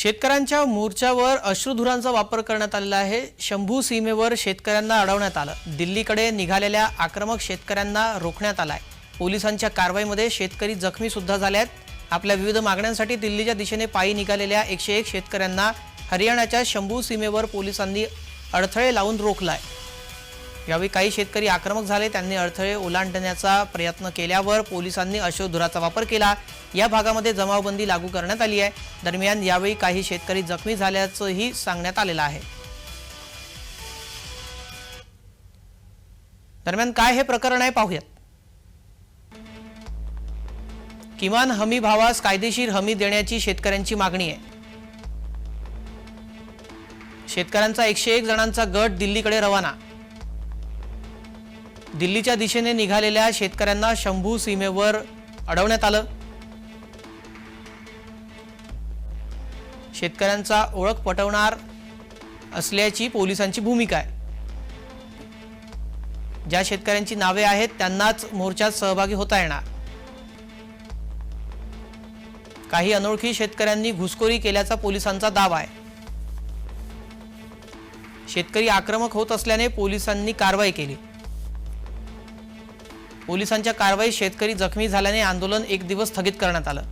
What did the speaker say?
शेतकऱ्यांच्या मोर्चावर अश्रुधुरांचा वापर करण्यात आलेला आहे. शंभू सीमेवर शेतकऱ्यांना अडवण्यात आलं. दिल्लीकडे निघालेल्या आक्रमक शेतकऱ्यांना रोखण्यात आलाय. पोलिसांच्या कारवाईमध्ये शेतकरी जखमी सुद्धा झाले आहेत आपल्या विविध मागण्यांसाठी दिल्लीच्या दिशेने पायी निघालेल्या एकशे एक शेतकऱ्यांना हरियाणाच्या शंभू सीमेवर पोलिसांनी अडथळे लावून रोखलाय. यावेळी काही शेतकरी आक्रमक झाले. त्यांनी अडथळे ओलांडण्याचा प्रयत्न केल्यावर पोलिसांनी अश्रुधुराचा वापर केला. या भागामध्ये जमावबंदी लागू करण्यात आली आहे. दरम्यान यावेळी काही शेतकरी जखमी झाल्याचंही सांगण्यात आलेलं आहे. दरम्यान काय हे प्रकरण आहे पाहूयात. किमान हमी भावास कायदेशीर हमी देण्याची शेतकऱ्यांची मागणी आहे. शेतकऱ्यांचा एकशे एक जणांचा गट दिल्लीकडे रवाना. दिल्लीच्या दिशेने निघालेल्या शेतकऱ्यांना शंभू सीमेवर अडवण्यात आलं. शेतकऱ्यांचा ओळख पटवणार असल्याची पोलिसांची भूमिका आहे. ज्या शेतकऱ्यांची नावे आहेत त्यांनाच मोर्चात सहभागी होता येणार. काही अनोळखी शेतकऱ्यांनी घुसखोरी केल्याचा पोलिसांचा दावा आहे. शेतकरी आक्रमक होत असल्याने पोलिसांनी कारवाई केली. पोलिसांच्या कारवाईत शेतकरी जखमी झाल्याने आंदोलन एक दिवस स्थगित करण्यात आलं.